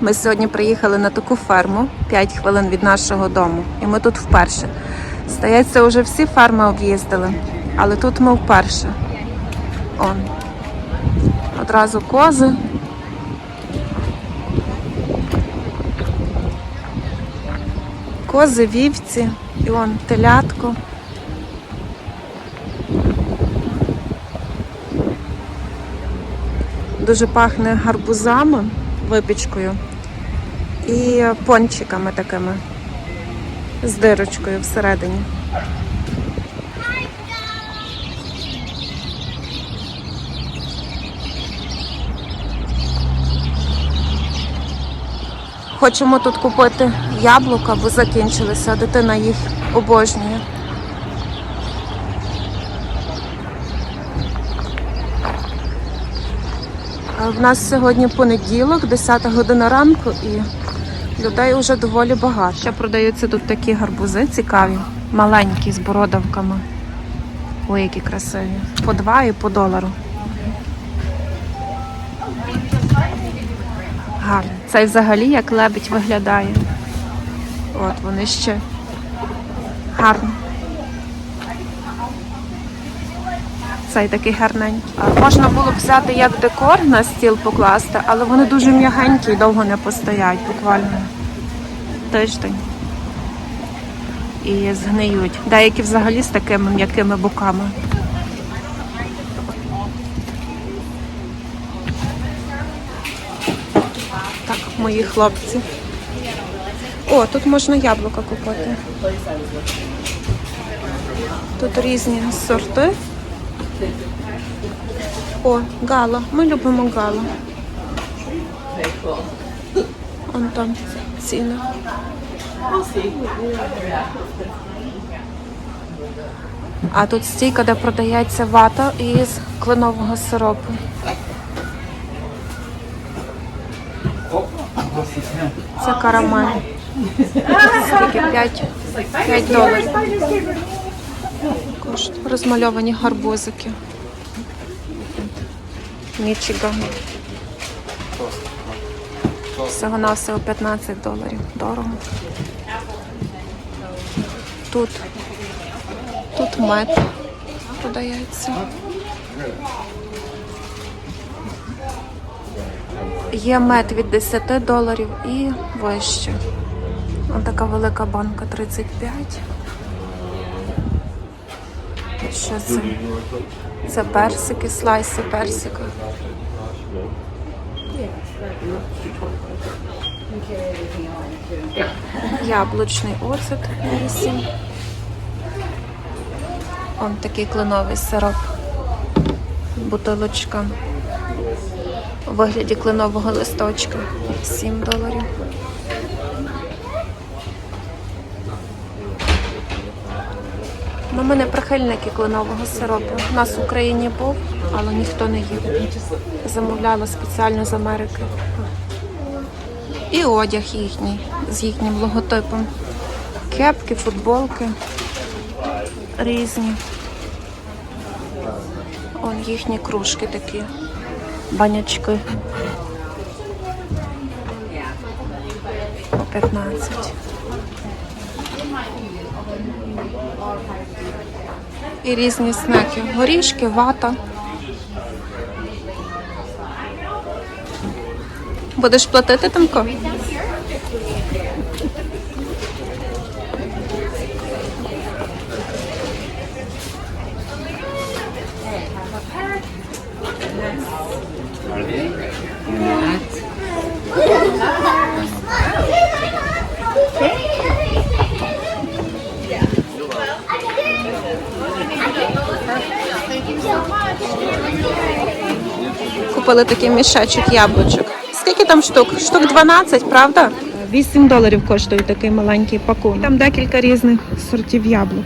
Ми сьогодні приїхали на таку ферму 5 хвилин від нашого дому, і ми тут вперше. Здається, вже всі ферми об'їздили, але тут ми вперше. Он. Одразу кози. Кози, вівці, і он телятко. Дуже пахне гарбузами, випічкою і пончиками такими з дирочкою всередині. Хочемо тут купити яблука, бо закінчилися, дитина їх обожнює. В нас сьогодні понеділок, 10 година ранку, і людей вже доволі багато. Ще продаються тут такі гарбузи цікаві, маленькі з бородавками. Ой, які красиві. По два і по долару. Гарно. Цей взагалі як лебідь виглядає. От вони ще гарно. Цей такий гарненький. Можна було б взяти як декор на стіл покласти, але вони дуже м'ягенькі і довго не постоять, буквально тиждень. І згниють. Деякі взагалі з такими м'якими боками. Так, мої хлопці. О, тут можна яблука купити. Тут різні сорти. О, гала. Ми любимо гала. Он там ціни. А тут стійка, де продається вата із кленового сиропу. Це карамель. Скільки? 5, 5 доларів. Коштує. Розмальовані гарбузики. Мічиган. Всього на всього 15 доларів. Дорого. Тут. Тут мед продається. Є мед від 10 доларів і вище. Ось така велика банка 35. Що це? Це персики, слайси персика. Яблучний оцет 8. Он такий кленовий сироп. Бутилочка у вигляді кленового листочка. 7 доларів. Ну, ми не прихильники кленового сиропу. У нас в Україні був, але ніхто не їв. Замовляла спеціально з Америки. І одяг їхній з їхнім логотипом. Кепки, футболки різні. Он їхні кружки такі, банячки. По 15. І різні снеки. Горішки, вата. Будеш платити Тимко? Купили такий мішечок яблучок. Скільки там штук? Штук 12, правда? 8 доларів коштує такий маленький пакунок. Там декілька різних сортів яблук.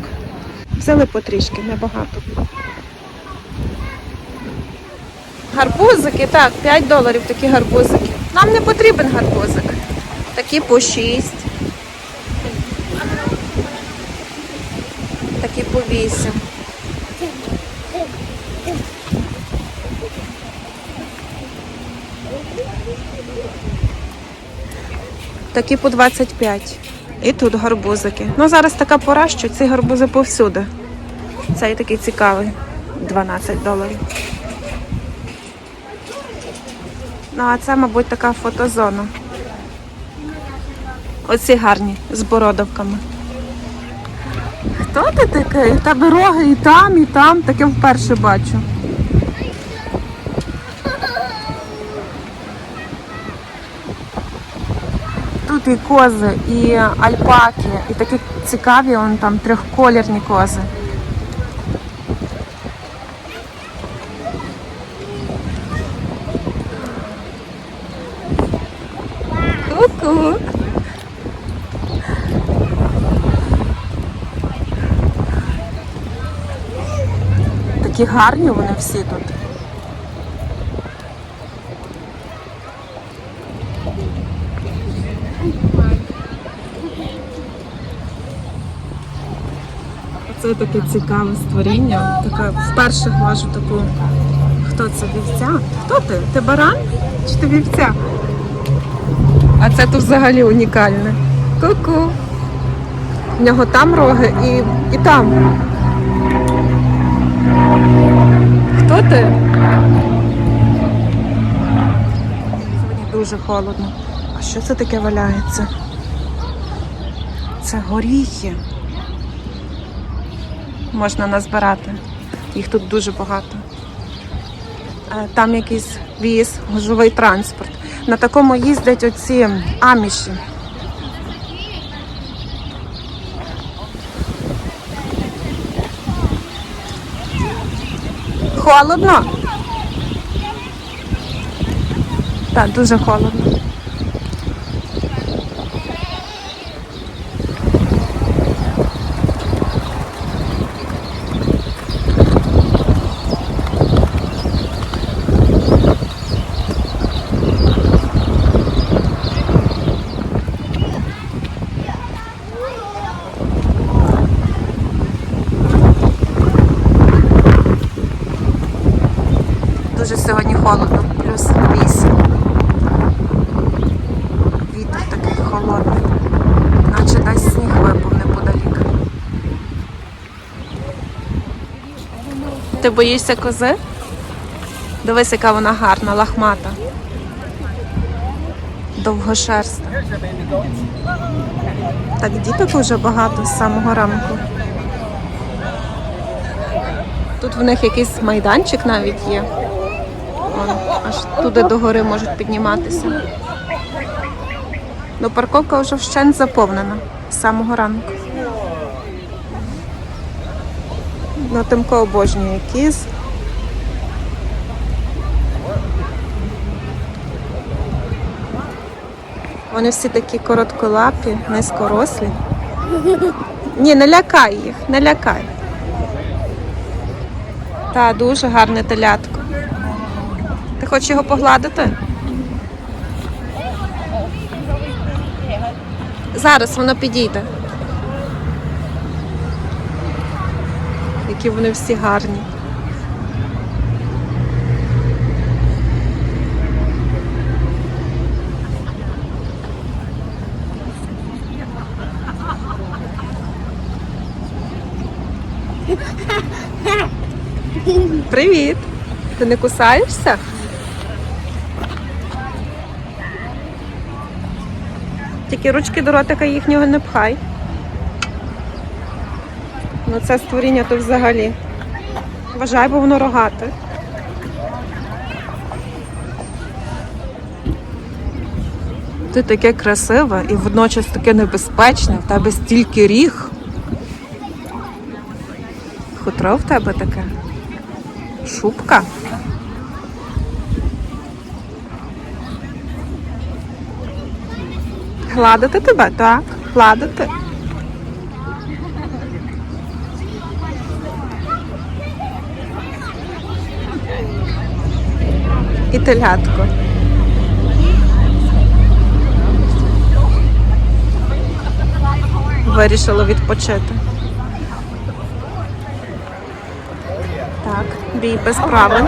Взяли потрішки, небагато. Гарбузики, так, 5 доларів такі гарбузики. Нам не потрібен гарбузик. Такі по 6. Такі по 8. Такі по 25. І тут гарбузики. Ну, зараз така пора, що ці гарбузи повсюди. Цей такий цікавий. 12 доларів. Ну, а це, мабуть, така фотозона. Оці гарні з бородавками. Хто ти такий? В тебе роги і там, і там. Таке вперше бачу. Тут і кози, і альпаки, і такі цікаві, вон там трьохколірні кози. Ку-ку. Такі гарні вони всі тут. Це таке цікаве створіння. Таке вперше глажу таку. Хто це вівця? Хто ти? Ти баран? Чи ти вівця? А це тут взагалі унікальне. Ку-ку. В нього там роги і, і там. Хто ти? Сьогодні дуже холодно. А що це таке валяється? Це горіхи. Можна назбирати. Їх тут дуже багато. Е, Там якийсь віз, гужовий транспорт. На такому їздять оці аміші. Холодно? Так, дуже холодно. Дуже сьогодні холодно, плюс 8. Вітер такий холодний, наче десь сніг випав неподалік. Ти боїшся кози? Дивись, яка вона гарна, лахмата. Довгошерста. Так, діток дуже багато з самого ранку. Тут в них якийсь майданчик навіть є. Аж туди до гори можуть підніматися. Ну, парковка вже вщент заповнена з самого ранку. Ну, Тимко обожнює кіз. Вони всі такі коротколапі, низькорослі. Ні, не лякай їх, не лякай. Та, дуже гарне телятко. Хочеш його погладити? Зараз воно підійде. Які вони всі гарні. Привіт! Ти не кусаєшся? Тільки ручки до ротика їхнього не пхай. Ну це створіння то взагалі. Вважай, бо воно рогате. Ти таке красиве і водночас таке небезпечне, в тебе стільки ріг. Хутро в тебе таке. Шубка. Гладити тебе, так? Гладити. І телятко. Вирішила відпочити. Так, бій без правил.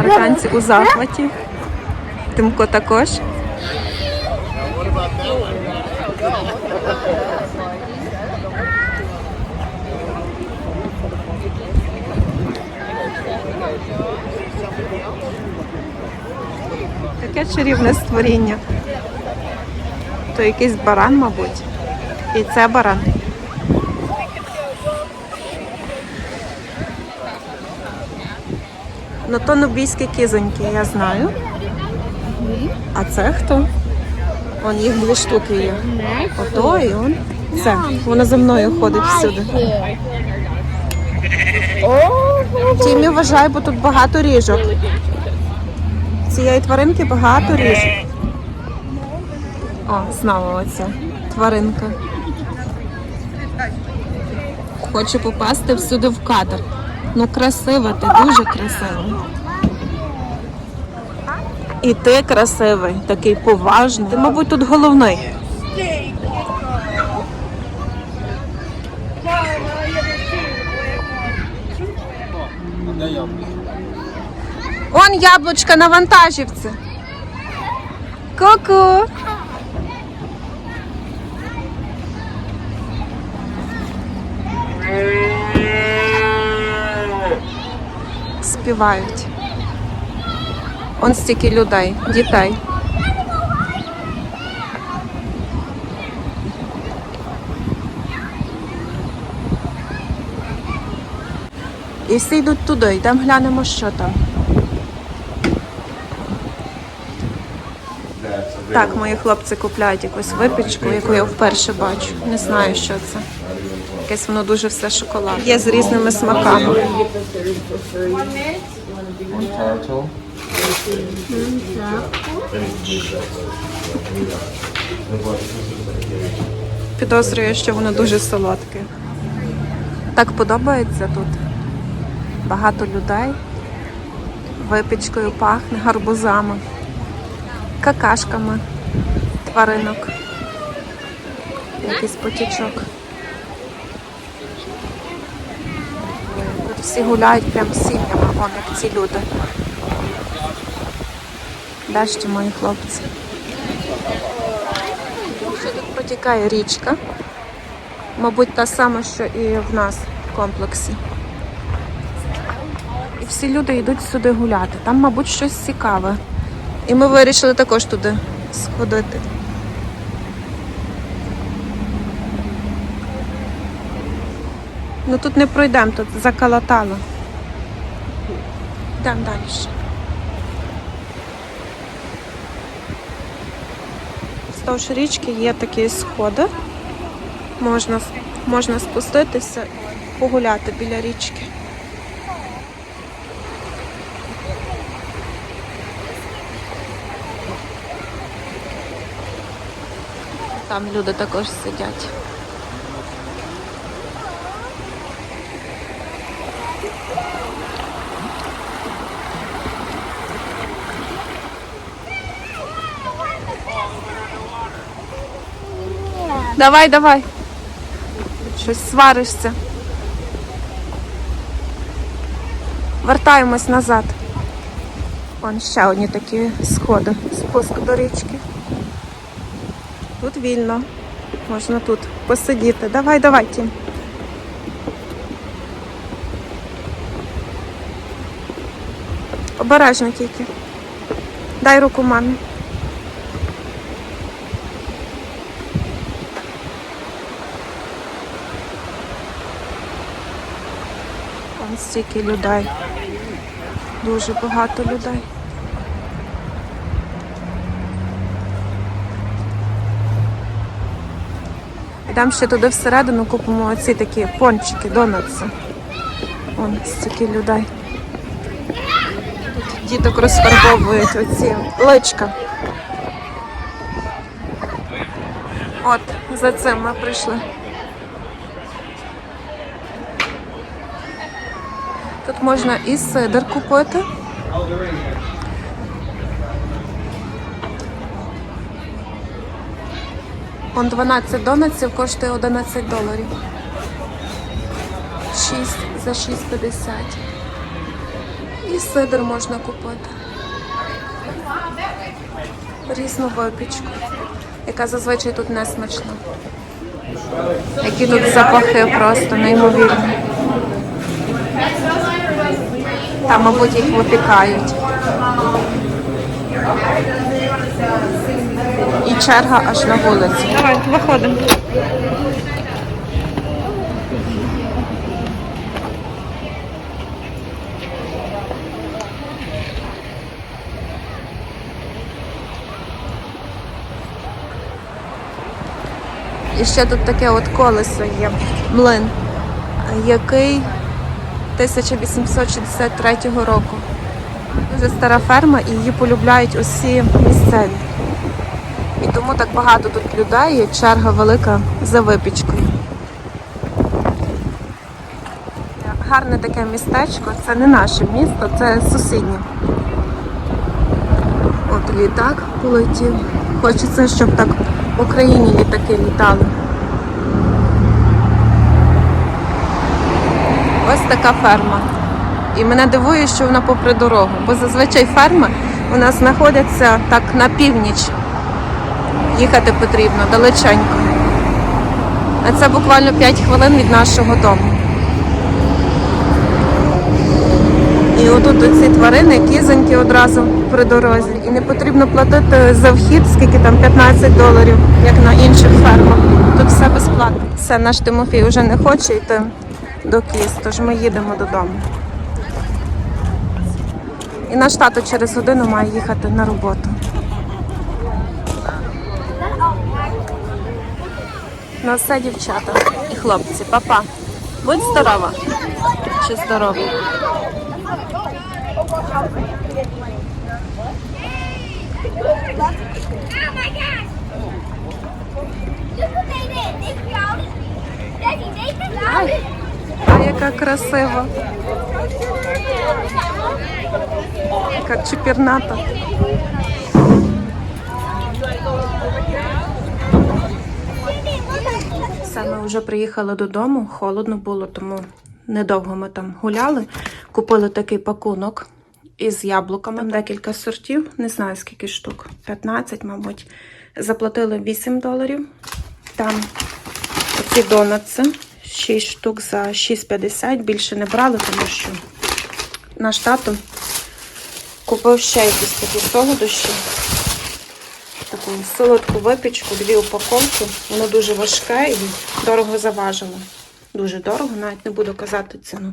Американці у захваті. Тимко також. Таке чарівне створіння. То якийсь баран, мабуть. І це баран. Ну то кізоньки, я знаю. А це хто? Вон їх дві штуки є. Ото і он. Це. Вона за мною ходить всюди. Тімі вважає, бо тут багато ріжок. Цієї тваринки багато ріжок. О, знову оця тваринка. Хочу попасти всюди в кадр. Ну, красива ти, дуже красива. І ти красивий, такий поважний. Ти, мабуть, тут головний. Он яблучка на вантажівці. Ку-ку. Співають. Он стільки людей, дітей. І всі йдуть туди, йдемо глянемо, що там. Так, мої хлопці купляють якусь випічку, яку я вперше бачу. Не знаю, що це. Якесь воно дуже все шоколадне. Є з різними смаками. Підозрюю, що воно дуже солодке. Так подобається тут. Багато людей. Випічкою пахне, гарбузами, какашками, тваринок. Якийсь потічок. Тут всі гуляють прям сім'ями, вон як ці люди. Де мої хлопці? Тут протікає річка. Мабуть, та сама, що і в нас в комплексі. І всі люди йдуть сюди гуляти. Там, мабуть, щось цікаве. І ми вирішили також туди сходити. Ну тут не пройдемо, тут заколотало. Йдемо далі. Вздовж річки є такі сходи. Можна, можна спуститися погуляти біля річки. Там люди також сидять. Давай, давай. Щось сваришся. Вертаємось назад. Вон ще одні такі сходи, спуск до річки. Тут вільно. Можна тут посидіти. Давай, давай, Тім. Обережно тільки. Дай руку мамі. Там стільки людей. Дуже багато людей. Йдемо ще туди всередину, купимо оці такі пончики, донатси. Вон стільки людей. Тут діток розфарбовують оці личка. От, за цим ми прийшли. Можна і сидр купити. Он 12 донатсів коштує 11 доларів. 6 за 6,50. І сидр можна купити. Різну випічку, яка зазвичай тут не смачна. Які тут запахи просто неймовірні. Там, мабуть, їх випікають. І черга аж на вулицю. Давай, виходимо. І ще тут таке от колесо є, млин, який 1863 року. Дуже стара ферма і її полюбляють усі місцеві. І тому так багато тут людей, є черга велика за випічкою. Гарне таке містечко, це не наше місто, це сусіднє. От літак полетів. Хочеться, щоб так в Україні літаки літали. Ось така ферма. І мене дивує, що вона попри дорогу, бо зазвичай ферми у нас знаходяться так на північ. Їхати потрібно далеченько. А це буквально 5 хвилин від нашого дому. І отут оці тварини, кізоньки одразу при дорозі. І не потрібно платити за вхід, скільки там 15 доларів, як на інших фермах. Тут все безплатно. Все, наш Тимофій вже не хоче йти до кіз, тож ми їдемо додому. І наш тато через годину має їхати на роботу. Ну все, дівчата і хлопці, папа. Будь здорова. Чи здорова? Oh А яка красива, яка чепірната. Ми вже приїхали додому, холодно було, тому недовго ми там гуляли. Купили такий пакунок із яблуками. Декілька сортів, не знаю скільки штук, 15, мабуть. Заплатили 8 доларів. Там оці донатси, 6 штук за 6,50. Більше не брали, тому що наш тато купив ще якісь такі солодощі таку солодку випічку, дві упаковки. Воно дуже важке і дорого заважило. Дуже дорого, навіть не буду казати ціну.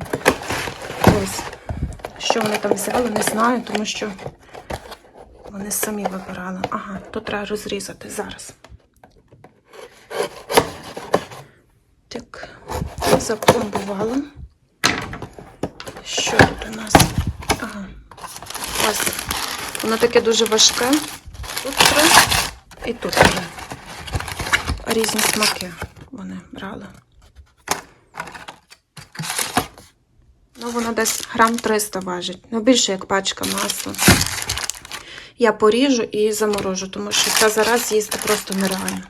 Ось. Що вони там взяли, не знаю, тому що вони самі вибирали. Ага, то треба розрізати зараз. Так, запломбували. Що тут у нас? Ага. Ось. Воно таке дуже важке. Тут три і тут три. Різні смаки вони брали. Ну, воно десь грам 300 важить. Ну, більше як пачка масла. Я поріжу і заморожу, тому що це зараз з'їсти просто нереально.